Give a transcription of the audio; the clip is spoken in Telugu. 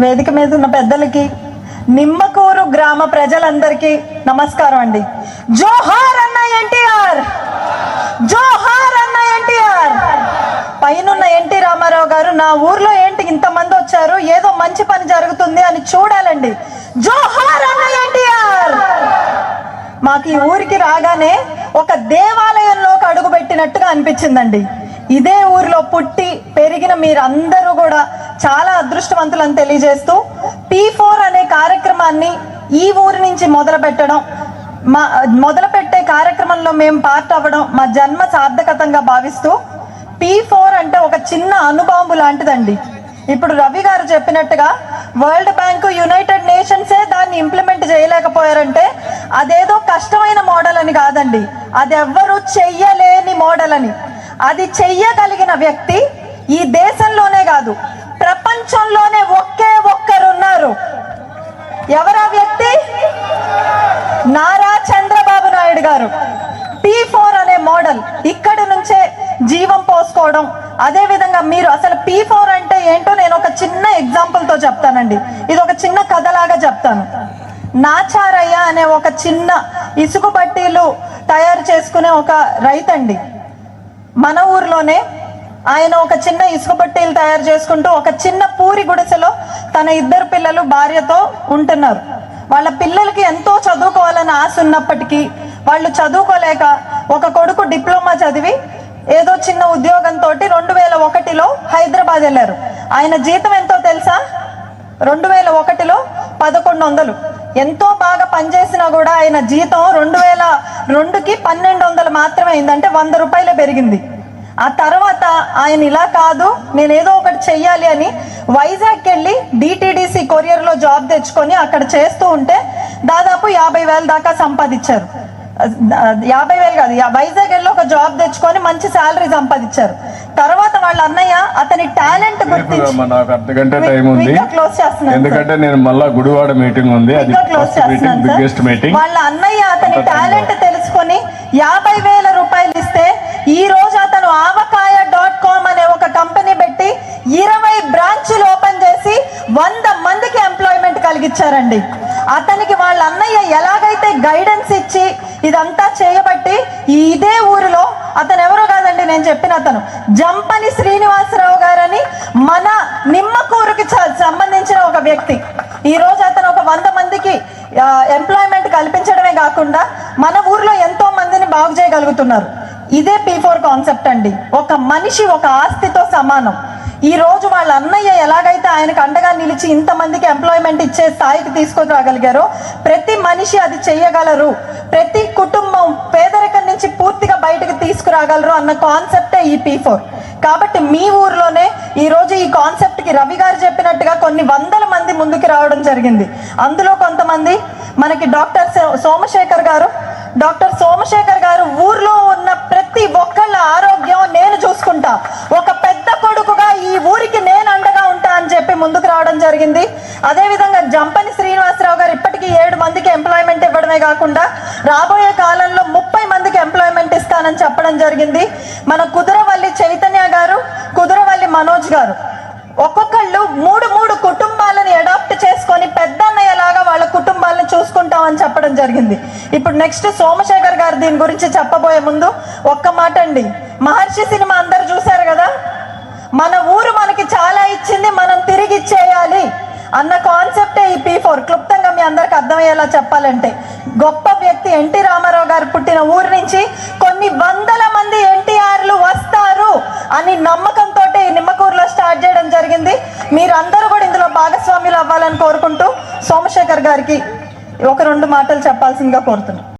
వేదిక మీద ఉన్న పెద్దలకి నిమ్మకూరు గ్రామ ప్రజలందరికీ నమస్కారం అండి. జోహార్ అన్న ఎన్టీఆర్! జోహార్ అన్న ఎన్టీఆర్! పైనున్న ఎన్టీ రామారావు గారు నా ఊర్లో ఏంటి ఇంతమంది వచ్చారు ఏదో మంచి పని జరుగుతుంది అని చూడాలండి. జోహార్ అన్న ఎన్టీఆర్! మాకు ఈ ఊరికి రాగానే ఒక దేవాలయంలోకి అడుగు పెట్టినట్టుగా అనిపించిందండి. ఇదే ఊరిలో పుట్టి పెరిగిన మీరందరూ కూడా చాలా అదృష్టవంతులని తెలియజేస్తూ పీ ఫోర్ అనే కార్యక్రమాన్ని ఈ ఊరి నుంచి మొదలు పెట్టడం మా మొదలు పెట్టే కార్యక్రమంలో మేము పార్ట్ అవ్వడం మా జన్మ సార్థకతంగా భావిస్తూ పీ ఫోర్ అంటే ఒక చిన్న అనుబాంబు లాంటిదండి. ఇప్పుడు రవి గారు చెప్పినట్టుగా వరల్డ్ బ్యాంకు యునైటెడ్ నేషన్సే దాన్ని ఇంప్లిమెంట్ చేయలేకపోయారంటే అదేదో కష్టమైన మోడల్ అని కాదండి. అది ఎవ్వరూ చెయ్యలేని మోడల్ అని. అది చెయ్యగలిగిన వ్యక్తి ఈ దేశంలోనే కాదు. ప్రపంచంలోనే ఒకే ఒక్కరున్నారు. ఎవరా వ్యక్తి? నారా చంద్రబాబు నాయుడు గారు. పీ ఫోర్ అనే మోడల్ ఇక్కడి నుంచే జీవం పోసుకోవడం. అదే విధంగా మీరు అసలు పీ ఫోర్ అంటే ఏంటో నేను ఒక చిన్న ఎగ్జాంపుల్తో చెప్తానండి. ఇది ఒక చిన్న కథలాగా చెప్తాను. నాచారయ్య అనే ఒక చిన్న ఇసుక బట్టీలు తయారు చేసుకునే ఒక రైతండి. మన ఊర్లోనే ఆయన ఒక చిన్న ఇసుక బట్టీలు తయారు చేసుకుంటూ ఒక చిన్న పూరి గుడిసెలో తన ఇద్దరు పిల్లలు భార్యతో ఉంటున్నారు. వాళ్ళ పిల్లలకి ఎంతో చదువుకోవాలని ఆశ ఉన్నప్పటికీ వాళ్ళు చదువుకోలేక ఒక కొడుకు డిప్లొమా చదివి ఏదో చిన్న ఉద్యోగంతో రెండు వేల ఒకటిలో హైదరాబాద్ వెళ్ళారు. ఆయన జీతం ఎంతో తెలుసా? రెండు వేల ఒకటిలో పదకొండు వందలు. ఎంతో బాగా పనిచేసినా కూడా ఆయన జీతం రెండు వేల రెండుకి పన్నెండు వందలు మాత్రమే అయింది. అంటే వంద రూపాయలే పెరిగింది. ఆ తర్వాత ఆయన ఇలా కాదు నేను ఏదో ఒకటి చెయ్యాలి అని వైజాగ్కి వెళ్ళి డిటిడిసి కొరియర్లో జాబ్ తెచ్చుకొని అక్కడ చేస్తూ ఉంటే దాదాపు యాభై వేల దాకా సంపాదించారు. యాభై వేలు కాదు వైజాగ్ వెళ్ళి ఒక జాబ్ తెచ్చుకొని మంచి శాలరీ సంపాదించారు. తర్వాత వాళ్ళ అన్నయ్య అతని టాలెంట్ గుర్తించి అమ్మ, నాకు అర్ధ గంట టైం ఉంది. Quick గా close చేస్తున్నాను, ఎందుకంటే నేను మళ్ళా గుడివాడ మీటింగ్ ఉంది. అది క్లోజ్ చేస్తున్నాను వాళ్ళ అన్నయ్య అతని టాలెంట్ తెలుసుకొని యాభై వేల రూపాయలు ఇస్తే ఈ రోజు అతను ఆవకాయ డాట్ కామ్ అనే ఒక కంపెనీ పెట్టి ఇరవై బ్రాంచ్లు ఓపెన్ చేసి వంద మందికి ఎంప్లాయ్మెంట్ కలిగించారండి అతనికి వాళ్ళ అన్నయ్య ఎలాగైతే గైడెన్స్ ఇచ్చి ఇదంతా చేయబట్టి ఇదే ఊరిలో అతను ఎవరో కాదండి నేను చెప్పిన అతను. జంపని శ్రీనివాసరావు గారని మన నిమ్మకూరుకి సంబంధించిన ఒక వ్యక్తి. ఈ రోజు అతను ఒక వంద మందికి ఎంప్లాయ్మెంట్ కల్పించడమే కాకుండా మన ఊర్లో ఎంతో మందిని బాగు చేయగలుగుతున్నారు. ఇదే పీ ఫోర్ కాన్సెప్ట్ అండి. ఒక మనిషి ఒక ఆస్తితో సమానం. ఈ రోజు వాళ్ళ అన్నయ్య ఎలాగైతే ఆయనకు అండగా నిలిచి ఇంతమందికి ఎంప్లాయ్మెంట్ ఇచ్చే స్థాయికి తీసుకొని రాగలిగారో ప్రతి మనిషి అది చెయ్యగలరు ప్రతి కుటుంబం పేదరికం నుంచి పూర్తిగా బయటకు తీసుకురాగలరు అన్న కాన్సెప్టే ఈ పీ ఫోర్ కాబట్టి మీ ఊర్లోనే ఈ రోజు ఈ కాన్సెప్ట్కి రవి గారు చెప్పినట్టుగా కొన్ని వందల మంది ముందుకు రావడం జరిగింది. అందులో కొంతమంది మనకి డాక్టర్ సోమశేఖర్ గారు. డాక్టర్ సోమశేఖర్ గారు ఊర్లో ఉన్న ప్రతి ఒక్కళ్ళ ఆరోగ్యం నేను చూసుకుంటా. ఒక పెద్ద కొడుకుగా ఈ ఊరికి నేను అండగా ఉంటా అని చెప్పి ముందుకు రావడం జరిగింది. అదేవిధంగా జంపని శ్రీనివాసరావు గారు ఇప్పటికీ ఏడు మందికి ఎంప్లాయ్మెంట్ ఇవ్వడమే కాకుండా రాబోయే కాలంలో ముప్పై మందికి ఎంప్లాయ్మెంట్ ఇస్తానని చెప్పడం జరిగింది. మన కుదురవల్లి చైతన్య గారు కుదురవల్లి మనోజ్ గారు. అని చెప్పడం జరిగింది. ఇప్పుడు నెక్స్ట్ సోమశేఖర్ గారు దీని గురించి చెప్పబోయే ముందు ఒక్క మాట అండి. మహర్షి సినిమా అందరు చూశారు కదా? మన ఊరు మనకి చాలా ఇచ్చింది మనం తిరిగి ఇచ్చేయాలి అన్న కాన్సెప్టే ఈ పీ ఫోర్. క్లుప్తంగా మీ అందరికి అర్థమయ్యేలా చెప్పాలంటే గొప్ప వ్యక్తి ఎన్టీ రామారావు గారు పుట్టిన ఊరు నుంచి కొన్ని వందల మంది ఎన్టీఆర్లు వస్తారు అని నమ్మకంతో ఈ నిమ్మకూరులో స్టార్ట్ చేయడం జరిగింది. మీరందరూ కూడా ఇందులో భాగస్వాములు అవ్వాలని కోరుకుంటూ సోమశేఖర్ గారికి ఒక రెండు మాటలు చెప్పాల్సిందిగా కోరుతున్నాను